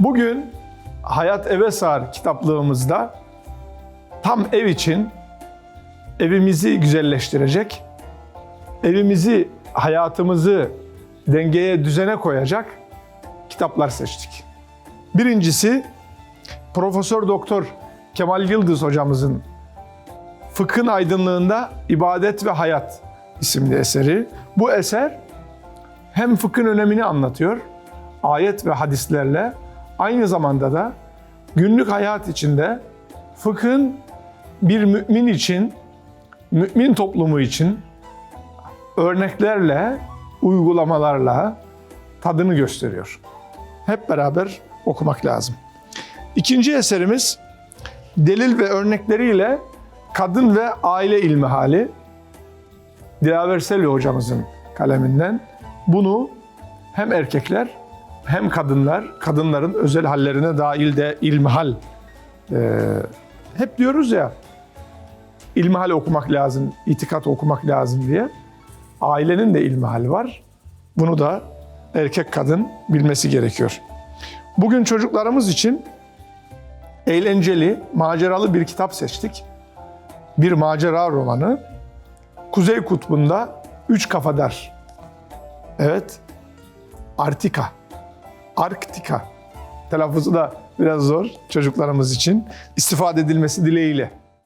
Bugün Hayat Eve Sığar kitaplığımızda tam ev için evimizi güzelleştirecek, evimizi, hayatımızı dengeye, düzene koyacak kitaplar seçtik. Birincisi Profesör Doktor Kemal Yıldız hocamızın Fıkhın Aydınlığında İbadet ve Hayat isimli eseri. Bu eser hem fıkhın önemini anlatıyor, ayet ve hadislerle aynı zamanda da günlük hayat içinde fıkhın bir mümin için, mümin toplumu için örneklerle, uygulamalarla tadını gösteriyor. Hep beraber okumak lazım. İkinci eserimiz delil ve örnekleriyle kadın ve aile ilmi hali. Dilaver Selvi hocamızın kaleminden bunu hem erkekler hem kadınlar, kadınların özel hallerine dahil de ilmihal. Ee, hep diyoruz ya, ilmihal okumak lazım, itikat okumak lazım diye. Ailenin de ilmihali var. Bunu da erkek kadın bilmesi gerekiyor. Bugün çocuklarımız için eğlenceli, maceralı bir kitap seçtik. Bir macera romanı. Kuzey Kutbu'nda Üç Kafadar. Evet, Artika. Arktika. Telaffuzu da biraz zor çocuklarımız için. istifade edilmesi dileğiyle.